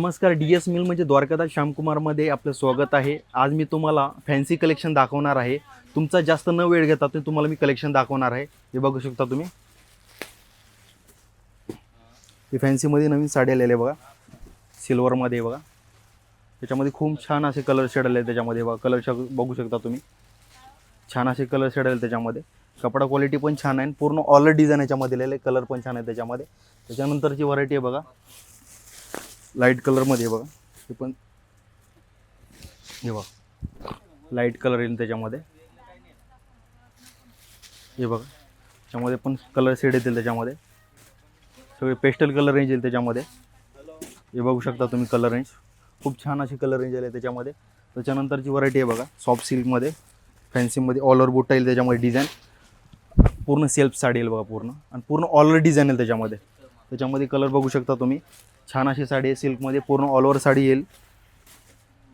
नमस्कार D S mill म्हणजे द्वारकादास श्यामकुमारमध्ये आपलं स्वागत आहे. आज मी तुम्हाला फॅन्सी कलेक्शन दाखवणार आहे. तुमचा जास्त न वेळ घेता ते तुम्हाला मी कलेक्शन दाखवणार आहे. हे बघू शकता तुम्ही. हे फॅन्सीमध्ये नवीन साडी आलेले बघा. सिल्वरमध्ये बघा. त्याच्यामध्ये खूप छान असे कलर शेड आले त्याच्यामध्ये बघा. कलर शक बघू शकता तुम्ही. छान असे कलर शेड आले त्याच्यामध्ये. कपडा क्वालिटी पण छान आहे आणि पूर्ण ऑलर डिझाईन याच्यामध्ये लिहिले कलर पण छान आहे त्याच्यामध्ये. त्याच्यानंतरची व्हरायटी आहे बघा. लाइट कलरमध्ये आहे बघा. हे पण हे बघा. लाइट कलर येईल त्याच्यामध्ये. हे बघा. त्याच्यामध्ये पण कलर शेड येतील त्याच्यामध्ये. सगळे पेस्टल कलर रेंज येईल त्याच्यामध्ये. हे बघू शकता तुम्ही कलर रेंज खूप छान अशी कलर रेंज आली त्याच्यामध्ये. त्याच्यानंतरची व्हरायटी आहे बघा. सॉफ्ट सिल्कमध्ये फॅन्सीमध्ये ऑल ओव्हर बुट्टा येईल त्याच्यामध्ये डिझाईन पूर्ण सेल्फ साडी येईल बघा पूर्ण. आणि पूर्ण ऑल डिझाईन येईल त्याच्यामध्ये. त्याच्यामध्ये कलर बघू शकता तुम्ही. छान अशी साडी आहे. सिल्कमध्ये पूर्ण ऑल ओव्हर साडी येईल.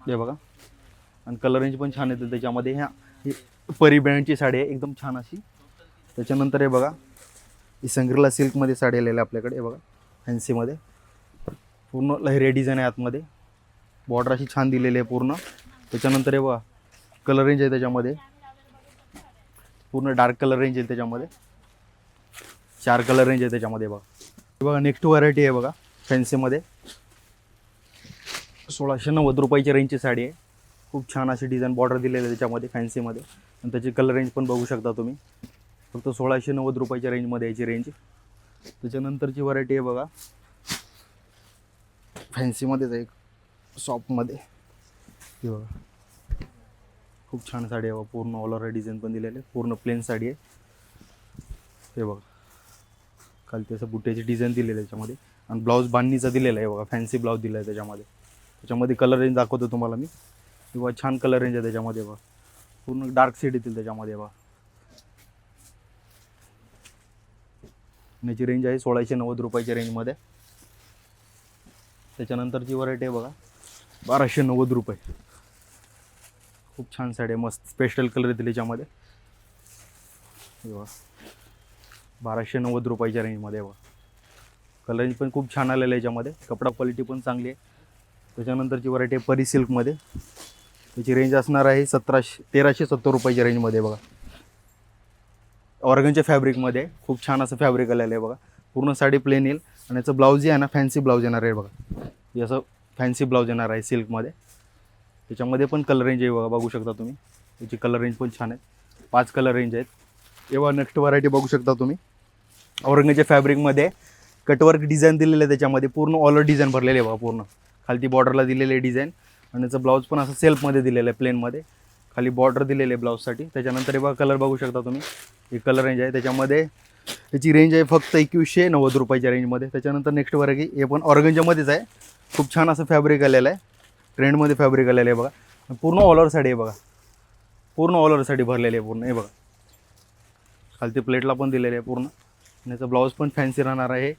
हे बघा. आणि कलर रेंज पण छान येते त्याच्यामध्ये. ह्या ही परी ब्रँडची साडी आहे. एकदम छान अशी. त्याच्यानंतर हे बघा. ही संग्रीला सिल्कमध्ये साडी आलेली आहे आपल्याकडे. हे बघा. फॅन्सीमध्ये पूर्ण लहरी डिझाईन आहे आतमध्ये. बॉर्डर अशी छान दिलेली आहे पूर्ण. त्याच्यानंतर हे बघा. कलर रेंज आहे त्याच्यामध्ये. पूर्ण डार्क कलर रेंज आहे त्याच्यामध्ये. चार कलर रेंज आहे त्याच्यामध्ये बघा. हे बघा नेक्स्ट व्हरायटी आहे बघा. फॅन्सीमध्ये सोळाशे नव्वद रुपयाची रेंजची साडी आहे. खूप छान अशी डिझाईन बॉर्डर दिलेली आहे त्याच्यामध्ये फॅन्सीमध्ये आणि त्याची कलर रेंज पण बघू शकता तुम्ही. फक्त सोळाशे नव्वद रुपयाच्या रेंजमध्ये याची रेंज त्याच्यानंतरची व्हरायटी आहे बघा. फॅन्सीमध्येच आहे एक. शॉपमध्ये हे बघा. खूप छान साडी आहे बघा. पूर्ण ऑल ओव्हर डिझाईन पण दिलेली आहे. पूर्ण प्लेन साडी आहे. हे बघा. खालती असं बुट्याची डिझाईन दिलेली आहे त्याच्यामध्ये. आणि ब्लाऊज बांधणीचा दिलेला आहे बघा फॅन्सी ब्लाऊज दिला आहे त्याच्यामध्ये. त्याच्यामध्ये कलर रेंज दाखवतो तुम्हाला मी. किंवा छान कलर रेंज आहे त्याच्यामध्ये बघा. पूर्ण डार्क शेड येतील त्याच्यामध्ये बघा. याची रेंज आहे सोळाशे नव्वद रुपयाच्या रेंजमध्ये त्याच्यानंतरची व्हरायटी आहे बघा बाराशे नव्वद रुपये. खूप छान साडी आहे मस्त स्पेशल कलर येतील याच्यामध्ये. बघा बाराशे नव्वद रुपयाच्या रेंजमध्ये बघा. कलरिंग पण खूप छान आलेलं आहे याच्यामध्ये. कपडा क्वालिटी पण चांगली आहे. त्याच्यानंतरची व्हरायटी आहे परी सिल्कमध्ये त्याची रेंज असणार आहे सतराशे तेराशे सत्तर रुपयाच्या रेंजमध्ये बघा. ऑर्गनच्या फॅब्रिकमध्ये खूप छान असं फॅब्रिक आलेलं आहे बघा. पूर्ण साडी प्लेन येईल. आणि याचं ब्लाऊज जे आहे ना फॅन्सी ब्लाऊज येणार आहे बघा. हे असं फॅन्सी ब्लाऊज येणार आहे सिल्कमध्ये त्याच्यामध्ये पण कलर रेंज आहे बघा बघू शकता तुम्ही. याची कलर रेंज पण छान आहे. पाच कलर रेंज आहेत. एव्हा नेक्स्ट व्हरायटी बघू शकता तुम्ही. औरंगाच्या फॅब्रिकमध्ये कटवर्क डिझाईन दिलेलं आहे त्याच्यामध्ये. पूर्ण ऑलर डिझाईन भरलेले आहे बघा पूर्ण. खालती बॉर्डरला दिलेले आहे डिझाईन आणि त्याचं ब्लाऊज पण असं सेल्फमध्ये दिलेलं आहे प्लेनमध्ये खाली बॉर्डर दिलेले आहे ब्लाऊजसाठी त्याच्यानंतर हे बघा कलर बघू शकता तुम्ही. हे कलर रेंज आहे. त्याच्यामध्ये त्याची रेंज आहे फक्त एकवीसशे नव्वद रुपयाच्या रेंजमध्ये त्याच्यानंतर नेक्स्ट व्हरायटी हे पण ऑर्गंजामध्येच आहे. खूप छान असं फॅब्रिक आलेलं आहे. ट्रेंडमध्ये फॅब्रिक आलेलं आहे बघा. पूर्ण ऑल साडी आहे बघा. पूर्ण ऑल ओव्हर साडी भरलेली आहे पूर्ण. हे बघा. खालती प्लेटला पण दिलेले आहे पूर्ण. आणि याचं ब्लाऊज पण फॅन्सी राहणार आहे.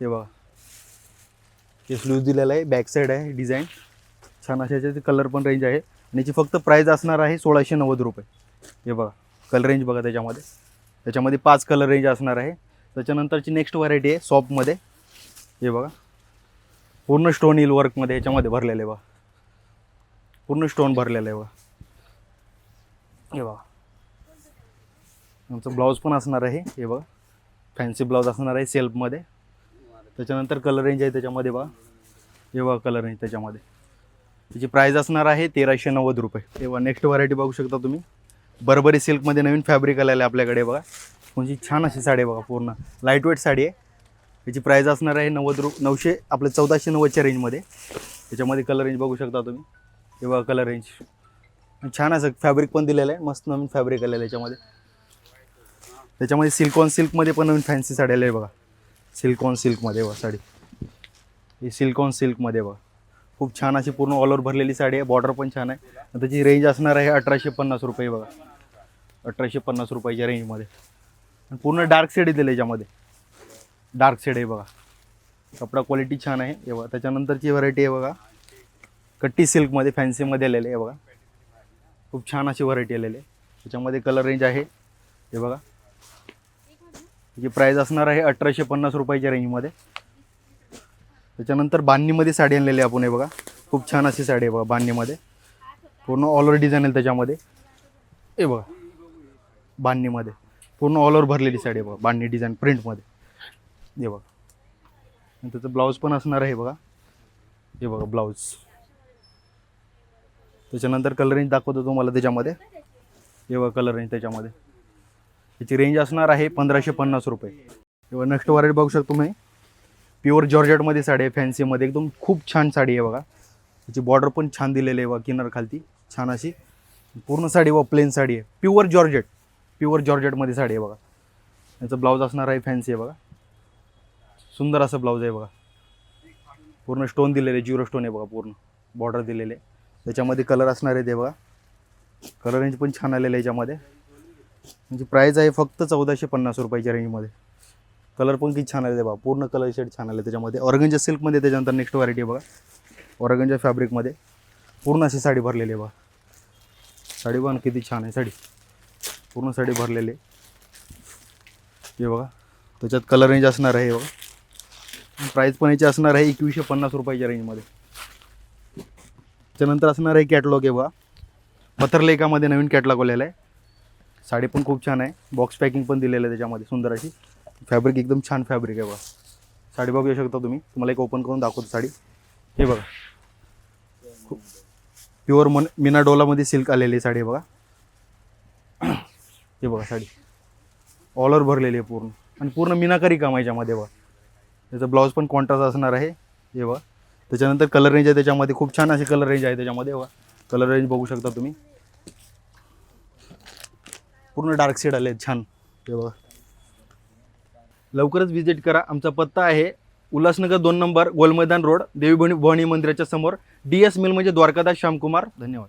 हे बघा. हे स्लूज दिलेलं आहे. बॅक साईड आहे डिझाईन छान अशा याच्यात कलर पण रेंज आहे. आणि याची फक्त प्राईज असणार आहे सोळाशे नव्वद रुपये. हे बघा. कलर रेंज बघा त्याच्यामध्ये. त्याच्यामध्ये पाच कलर रेंज असणार आहे. त्याच्यानंतरची नेक्स्ट व्हरायटी आहे सॉपमध्ये हे बघा. पूर्ण स्टोन हिल वर्कमध्ये याच्यामध्ये भरलेलं आहे बघा. पूर्ण स्टोन भरलेलं आहे बघा. हे बघा. आमचं ब्लाऊज पण असणार आहे. हे बघा. फॅन्सी ब्लाऊज असणार आहे सेल्फमध्ये त्याच्यानंतर कलर रेंज आहे त्याच्यामध्ये बघा. हे बघा कलर रेंज त्याच्यामध्ये. त्याची प्राईज असणार आहे तेराशे नव्वद रुपये. तेव्हा नेक्स्ट व्हरायटी बघू शकता तुम्ही. बरबरी सिल्कमध्ये नवीन फॅब्रिक आलेलं आहे आपल्याकडे बघा. म्हणजे छान अशी साडी आहे बघा पूर्ण. लाइट वेट साडी आहे. याची प्राईज असणार आहे नव्वद रु नऊशे आपल्या चौदाशे नव्वदच्या रेंजमध्ये त्याच्यामध्ये कलर रेंज बघू शकता तुम्ही. हे बघा कलर रेंज छान असं फॅब्रिक पण दिलेलं आहे. मस्त नवीन फॅब्रिक आलेलं आहे याच्यामध्ये. त्याच्यामध्ये सिल्कॉन सिल्कमध्ये पण नवीन फॅन्सी साड्या आहे बघा. सिल्कॉन सिल्कमध्ये बघा साडी. ही सिल्कॉन सिल्कमध्ये बघा. खूप छान अशी पूर्ण ऑल ओव्हर भरलेली साडी आहे. बॉर्डर पण छान आहे. आणि त्याची रेंज असणार आहे अठराशे पन्नास रुपये बघा. अठराशे पन्नास रुपयाच्या रेंजमध्ये आणि पूर्ण डार्क शेड दिलं याच्यामध्ये. डार्क शेड आहे बघा. कपडा क्वालिटी छान आहे. हे बघा. त्याच्यानंतरची व्हरायटी आहे बघा. कट्टी सिल्कमध्ये फॅन्सीमध्ये आलेले आहे बघा. खूप छान अशी व्हरायटी आलेली आहे. त्याच्यामध्ये कलर रेंज आहे. हे बघा. म्हणजे जी प्राईज असणार आहे अठराशे पन्नास रुपयाच्या रेंजमध्ये त्याच्यानंतर बांधणीमध्ये साडी आणलेली आहे आपण हे बघा. खूप छान अशी साडी आहे बघा बांधणीमध्ये. पूर्ण ऑल ओव्हर डिझाईन आहे त्याच्यामध्ये. हे बघा. बांधणीमध्ये. पूर्ण ऑल ओव्हर भरलेली साडी आहे बघा बांधणी डिझाईन प्रिंटमध्ये हे बघा. आणि त्याचं ब्लाऊज पण असणार आहे बघा. हे बघा ब्लाऊज त्याच्यानंतर कलर रेंज दाखवतो तुम्हाला त्याच्यामध्ये. हे बघा कलर रेंज त्याच्यामध्ये. याची रेंज असणार आहे पंधराशे पन्नास रुपये. किंवा नेक्स्ट व्हरायटी बघू शकतो तुम्ही. प्युअर जॉर्जेटमध्ये साडी आहे फॅन्सीमध्ये एकदम खूप छान साडी आहे बघा. त्याची बॉर्डर पण छान दिलेली आहे बघा किनार खालती छान अशी. पूर्ण साडी व प्लेन साडी आहे. प्युअर जॉर्जेट प्युअर जॉर्जेटमध्ये साडी आहे बघा. याचं ब्लाऊज असणार आहे फॅन्सी आहे बघा. सुंदर असं ब्लाऊज आहे बघा. पूर्ण स्टोन दिलेले जिरो स्टोन आहे बघा पूर्ण. बॉर्डर दिलेले. त्याच्यामध्ये कलर असणार आहे ते बघा. कलर रेंज पण छान आलेलं आहे याच्यामध्ये. म्हणजे प्राईज आहे फक्त चौदाशे पन्नास रुपयाच्या रेंजमध्ये कलर पण किती छान आले बघा. पूर्ण कलर शेड छान आले त्याच्यामध्ये. ऑर्गनच्या सिल्कमध्ये त्याच्यानंतर नेक्स्ट व्हरायटी बघा. ऑर्गनच्या फॅब्रिकमध्ये पूर्ण अशी साडी भरलेली आहे बघा. साडी पण किती छान आहे साडी. पूर्ण साडी भरलेली आहे. हे बघा. त्याच्यात कलर रेंज असणार आहे हे बघा. प्राईस पण याची असणार आहे एकवीसशे पन्नास रुपयाच्या रेंजमध्ये त्याच्यानंतर असणार आहे कॅटलॉग आहे बघा. पथरलेखामध्ये नवीन कॅटलॉग आलेला आहे. साडी पण खूप छान आहे. बॉक्स पॅकिंग पण दिलेलं आहे त्याच्यामध्ये सुंदर अशी. फॅब्रिक एकदम छान फॅब्रिक आहे बघा. साडी बघू शकता तुम्ही. तुम्हाला एक ओपन करून दाखवतो साडी. हे बघा. खूप प्युअर मन मिनाडोलामध्ये सिल्क आलेली साडी आहे बघा. हे बघा साडी. ऑल ओव्हर भरलेली आहे पूर्ण. आणि पूर्ण मिनाकारी काम आहे याच्यामध्ये बघा. त्याचं ब्लाऊज पण कॉन्ट्रास्ट असणार आहे. हे बघा. त्याच्यानंतर कलर रेंज आहे त्याच्यामध्ये. खूप छान अशी कलर रेंज आहे त्याच्यामध्ये बघा. कलर रेंज बघू शकता तुम्ही. पूर्ण डार्क शेड आले छान. हे बघा. लवकरच विजिट करा. आमचा पत्ता आहे उल्हासनगर दोन नंबर गोलमैदान रोड देवी भवानी भवानी मंदिराच्या समोर. डी एस मिल म्हणजे द्वारकादास श्यामकुमार. धन्यवाद.